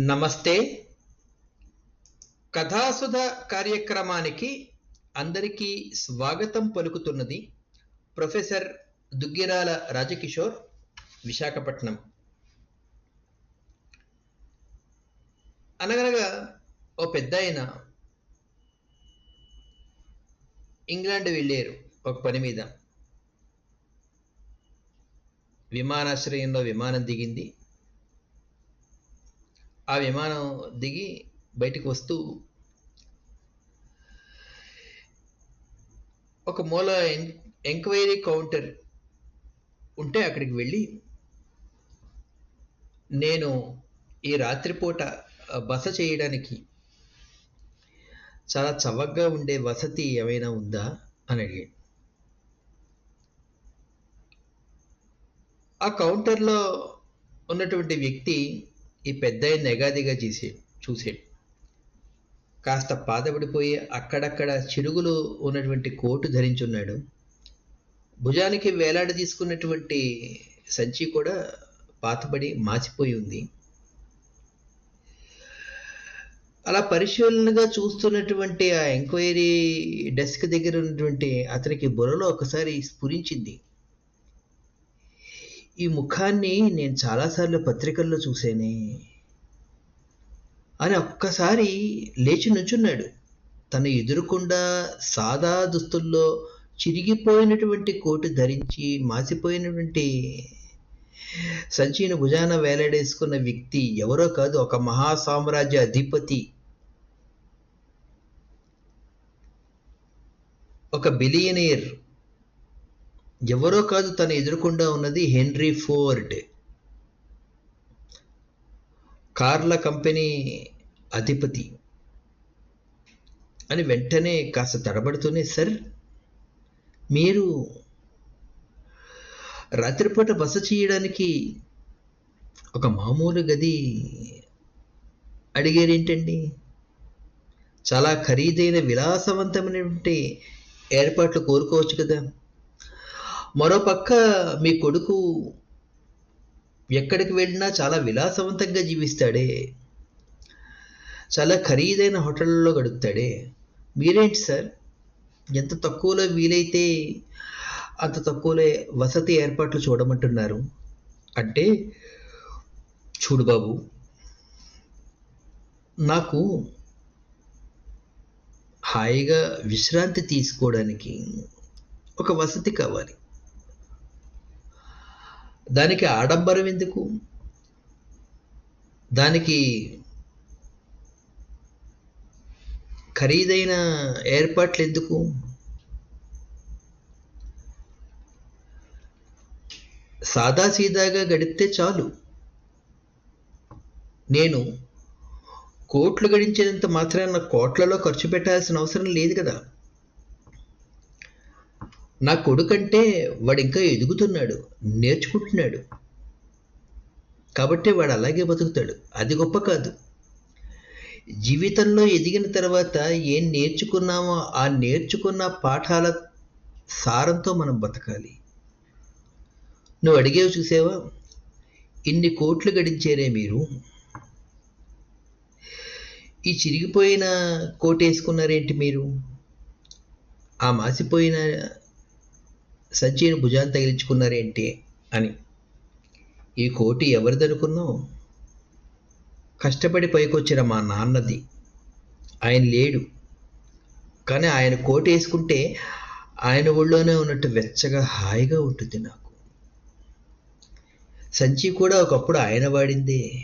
నమస్తే. కథాసుధ కార్యక్రమానికి అందరికీ స్వాగతం పలుకుతున్నది ప్రొఫెసర్ దుగ్గిరాల రాజకిషోర్ విశాఖపట్నం. అనగనగా ఓ పెద్ద ఆయన ఇంగ్లాండ్ వెళ్ళారు ఒక పని మీద. విమానాశ్రయంలో విమానం దిగింది. ఆ విమానం దిగి బయటికి వస్తూ ఒక మూల ఎన్- ఎంక్వైరీ కౌంటర్ ఉంటే అక్కడికి వెళ్ళి నేను ఈ రాత్రిపూట బస చేయడానికి చాలా చవకగా ఉండే వసతి ఏమైనా ఉందా అని అడిగాడు. ఆ కౌంటర్లో ఉన్నటువంటి వ్యక్తి ఈ పెద్దయ్య నెగాదిగా చేసాడు చూసాడు కాస్త పాతబడిపోయి అక్కడక్కడ చిరుగులు ఉన్నటువంటి కోటు ధరించున్నాడు. భుజానికి వేలాడ తీసుకున్నటువంటి సంచి కూడా పాతబడి మాసిపోయి ఉంది. అలా పరిశీలనగా చూస్తున్నటువంటి ఆ ఎంక్వైరీ డెస్క్ దగ్గర ఉన్నటువంటి అతనికి బుర్రలో ఒకసారి స్ఫురించింది. ఈ ముఖాన్ని నేను చాలాసార్లు పత్రికల్లో చూసేనే. అని ఒక్కసారి లేచి నుంచున్నాడు. తన ఎదురుకుండా సాదా దుస్తుల్లో చిరిగిపోయినటువంటి కోటు ధరించి మాసిపోయినటువంటి సంచిన భుజాన వేలాడేసుకున్న వ్యక్తి ఎవరో కాదు ఒక మహా సామ్రాజ్య అధిపతి. ఒక బిలియనీర్. ఎవరో కాదు తను ఎదురుకుండా ఉన్నది హెన్రీ ఫోర్డ్. కార్ల కంపెనీ అధిపతి. అని వెంటనే కాస్త తడబడుతూనే సార్ మీరు రాత్రిపూట బస చేయడానికి ఒక మామూలు గది అడిగారేంటండి? చాలా ఖరీదైన విలాసవంతమైనటువంటి ఏర్పాట్లు కోరుకోవచ్చు కదా? మరోపక్క మీ కొడుకు ఎక్కడికి వెళ్ళినా చాలా విలాసవంతంగా జీవిస్తాడే. చాలా ఖరీదైన హోటళ్ళలో గడుపుతాడే. మీరేంటి సార్? ఎంత తక్కువలో వీలైతే అంత తక్కువలో వసతి ఏర్పాట్లు చూడమంటున్నారు? అంటే చూడు బాబు నాకు హాయిగా విశ్రాంతి తీసుకోవడానికి ఒక వసతి కావాలి. దానికి ఆడంబరం ఎందుకు? దానికి ఖరీదైన ఏర్పాట్లు ఎందుకు? సాదాసీదాగా గడిపితే చాలు. నేను కోట్లు గడించేంత మాత్రాన కోట్లలో ఖర్చు పెట్టాల్సిన అవసరం లేదు కదా. నా కొడుకంటే వాడు ఇంకా ఎదుగుతున్నాడు నేర్చుకుంటున్నాడు. కాబట్టి వాడు అలాగే బతుకుతాడు. అది గొప్ప కాదు. జీవితంలో ఎదిగిన తర్వాత ఏం నేర్చుకున్నామో ఆ నేర్చుకున్న పాఠాల సారంతో మనం బతకాలి. నువ్వు అడిగేవి చూసావా? ఇన్ని కోట్లు గడించారే మీరు. ఈ చిరిగిపోయిన కోట్ వేసుకున్నారేంటి మీరు? ఆ మాసిపోయిన సంచిని భుజాన్ని తగిలించుకున్నారేంటి అని. ఈ కోటి ఎవరిదనుకున్నావు? కష్టపడి పైకొచ్చిన మా నాన్నది. ఆయన లేడు. కానీ ఆయన కోట్ వేసుకుంటే ఆయన ఒళ్ళోనే ఉన్నట్టు వెచ్చగా హాయిగా ఉంటుంది నాకు. సంచి కూడా ఒకప్పుడు ఆయన వాడిందే.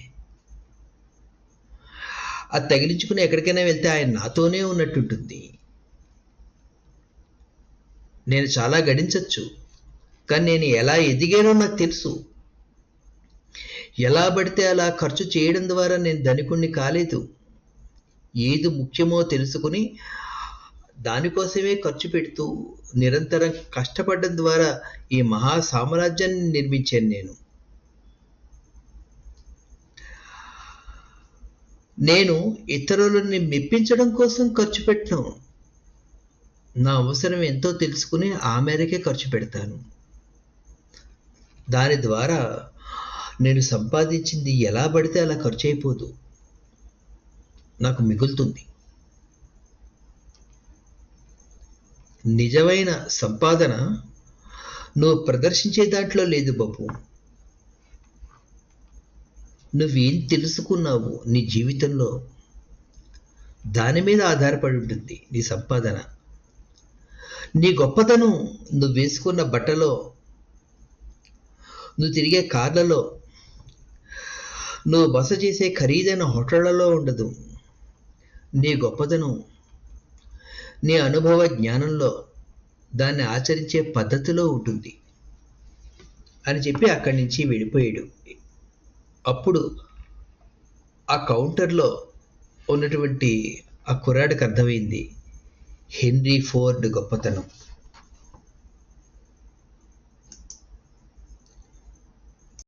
అది తగిలించుకుని ఎక్కడికైనా వెళ్తే ఆయన నాతోనే ఉన్నట్టుంటుంది. నేను చాలా గడించవచ్చు కానీ నేను ఎలా ఎదిగానో నాకు తెలుసు. ఎలా పడితే అలా ఖర్చు చేయడం ద్వారా నేను ధనికుణ్ణి కాలేదు. ఏది ముఖ్యమో తెలుసుకుని దానికోసమే ఖర్చు పెడుతూ నిరంతరం కష్టపడడం ద్వారా ఈ మహా సామ్రాజ్యాన్ని నిర్మించాను నేను. నేను ఇతరులని మెప్పించడం కోసం ఖర్చు పెట్టను. నా అవసరం ఎంతో తెలుసుకుని ఆ మేరకే ఖర్చు పెడతాను. దాని ద్వారా నేను సంపాదించింది ఎలా పడితే అలా ఖర్చు అయిపోదు నాకు మిగులుతుంది. నిజమైన సంపాదన నువ్వు ప్రదర్శించే దాంట్లో లేదు బాబు. నువ్వేం తెలుసుకున్నావు నీ జీవితంలో? దాని మీద ఆధారపడి ఉంటుంది నీ సంపాదన. నీ గొప్పతనం నువ్వు వేసుకున్న బట్టలో నువ్వు తిరిగే కార్లలో నువ్వు బస చేసే ఖరీదైన హోటళ్ళలో ఉండదు. నీ గొప్పతనం నీ అనుభవ జ్ఞానంలో దాన్ని ఆచరించే పద్ధతిలో ఉంటుంది. అని చెప్పి అక్కడి నుంచి వెళ్ళిపోయాడు. అప్పుడు ఆ కౌంటర్లో ఉన్నటువంటి ఆ కుర్రాడికి అర్థమైంది. హెన్రీ ఫోర్డ్ గొప్పతనం.